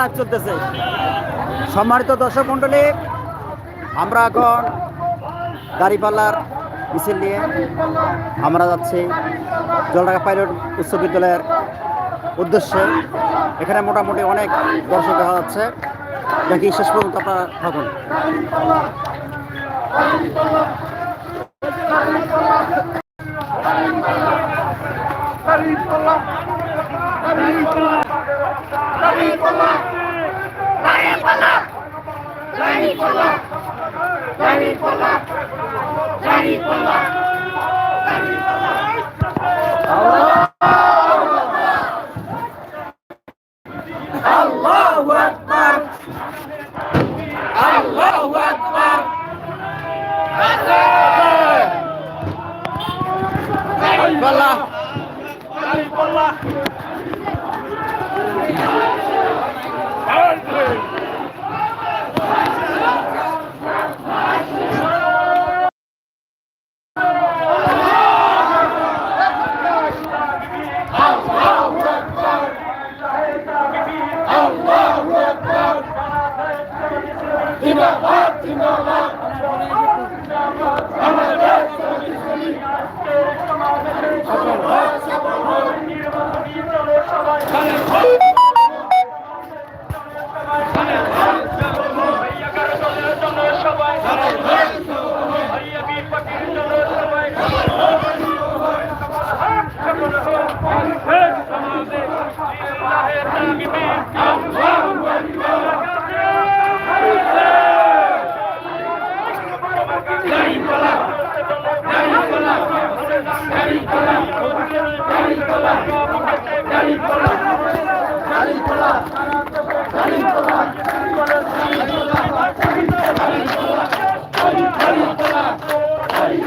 Live চলতেছে। সম্মানিত দর্শক মণ্ডলী, আমরা এখন দাড়িপাল্লার মিছিল নিয়ে আমরা যাচ্ছি জলঢাকা পাইলট উচ্চ বিদ্যালয়ের উদ্দেশ্যে। এখানে মোটামুটি অনেক দর্শক দেখা যাচ্ছে। দেখি শেষ পর্যন্ত আপনারা থাকুন। Vai lá! Vai lá!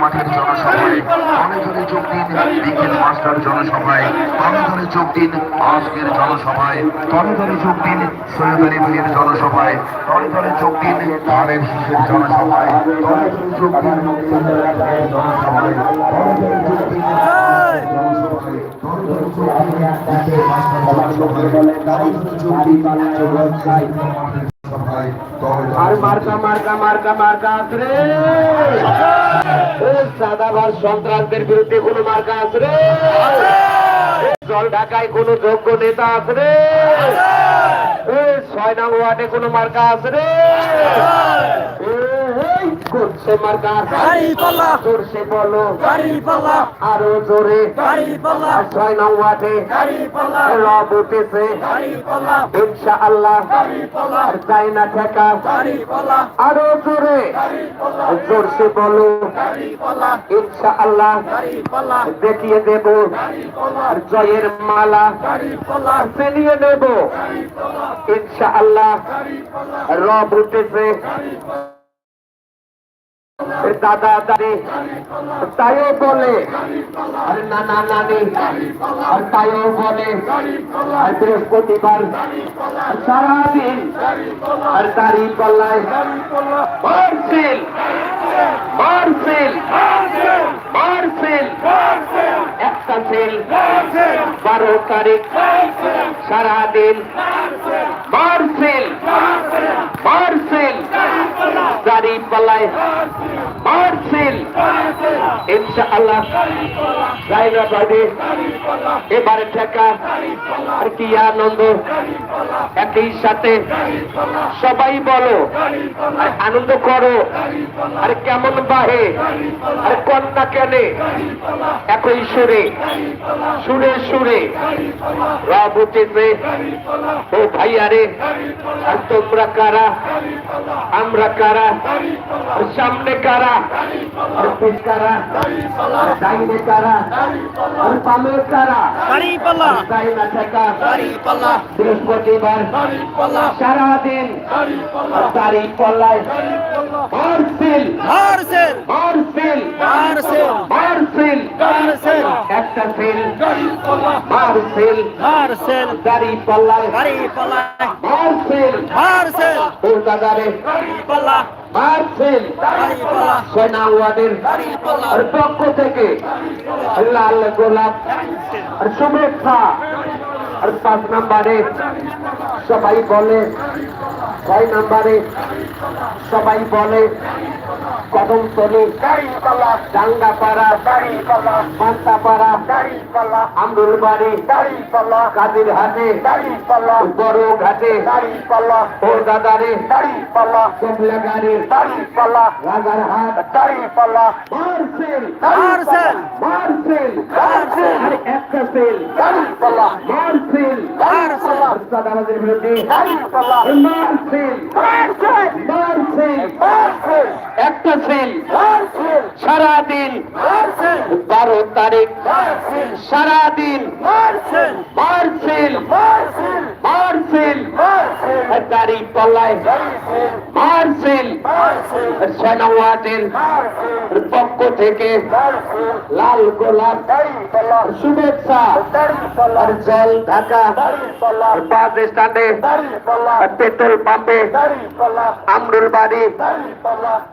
মাঠের জনসভায় অনেকজনে যোগ আজকের জনসভায় তলে যোগ দিন আলী ভাইয়ের জনসভায় তলে যোগ জনসভায় ভাইয়ের জনসভায় তলে যোগ দিন সৈয়দ আর মার্কা মার্কা মার্কা সন্ত্রাসদের বিরুদ্ধে কোন মার্কা আছে রে। জল ঢাকায় কোন যোগ্য নেতা আছে রে। এই ছয় নং ওয়ার্ডে কোন মার্কা আছে রে। এই, করছে মার্কা জোরসে বলো দাড়িপাল্লা আরও জোরে আর ছয় নং ওয়ার্ডে দাড়িপাল্লা রব উঠেছে ইনশা আল্লাহ আর চাই না ঠেকা দাড়িপাল্লা আরও জোরে জোরসে বলো ইনশা আল্লাহ দাড়িপাল্লা দেখিয়ে দেব আর জয়ের মালা দাড়িপাল্লা ফেলিয়ে দেব ইনশা আল্লাহ রব উঠেছে দাদা দাদি, তাইও বলে। আর নানা নানি, আর তাইও বলে। আর বৃহস্পতিবার সারাদিন আর দাড়ি পাল্লায়। মারছিল মারছিল মারছিল একটা সেল বারো তারিখ সারাদিন। মারছিল দাড়ি এবারে ঠেকা আর কি আনন্দ? একই সাথে সবাই বলো আনন্দ করো, আর কেমন বাহে, আর কন্যা কেনে? একই সুরে সুরে সুরে। রব উঠেছে ও ভাইয়ারে আর তোমরা কারা? আমরা কারা? সামনে কারা আর পিছ কারা আর ডাইনে কারা আর বামে কারা দাঁড়িপাল্লা তাই না ঠেকা দাঁড়িপাল্লা বৃহস্পতিবার দাঁড়িপাল্লা সারাদিন দাড়ি পল্লায় মার্সেল মারসেল মার্সেল মারসেল মার্সেল মারসেল একটা মারসেল ও দাদারে দাঁড়িপাল্লা মার্সেল দাঁড়িপাল্লা সেনা ওয়ার্ডের দাঁড়িপাল্লা আর পক্ষ থেকে লাল গোলাপ। আর শুভেচ্ছা। আর পাঁচ নম্বরে সবাই বলে। ছয় নম্বরে সবাই বলে। কদম তলি ডাঙ্গা পাড়া মান্তা পাড়া আমরুল বাড়ি কাদির হাটে বড় ঘাটে ও দাদারে কমলা গাড়ি রাজার হাট মার্সেল মারসেল। মার্সেল মার্সেল। আর একটা সেল মার্সেল মারসেল। সাদাবাদের বিরুদ্ধে মার্সেল। মার্সেল। সেল সারাদিন মারসেল বারো তারিখ সারাদিন মারসেল মার্সেল মারসেল মার্সেল সেনাওয়াটের পক্ষ থেকে লাল গোলাপ। শুভেচ্ছা। জল ঢাকা। বাস পেট্রোল পাম্পে আমরুল বাড়ি।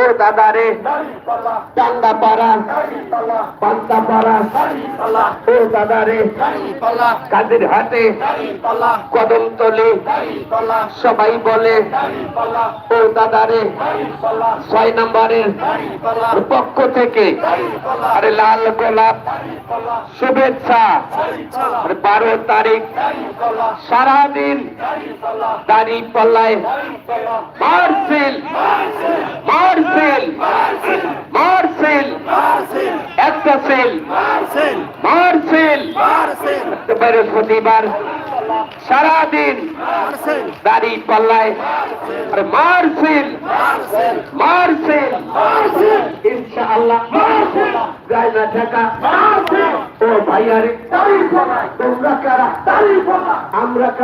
ও দাদারে টাঙ্গা পাড়া পান্তা পাড়া ও দাদারে কাদের হাটে কদমতলি। সবাই বলে ও দাদারে ছয় নম্বরের পক্ষ থেকে আরে লাল গোলাপ শুভেচ্ছা। বারো তারিখ সারাদিন দাড়ি পাল্লায় মার্সেল মার্সেল মার্সেল একটা সেল মারসেল বৃহস্পতিবার সারাদিন দাড়ি পাল্লায়। মারসেল মার্সেল ইনশাআল্লাহ গায়না ঠেকা। ও ভাইয়ারে তোমরা কারা? আমরা কারা?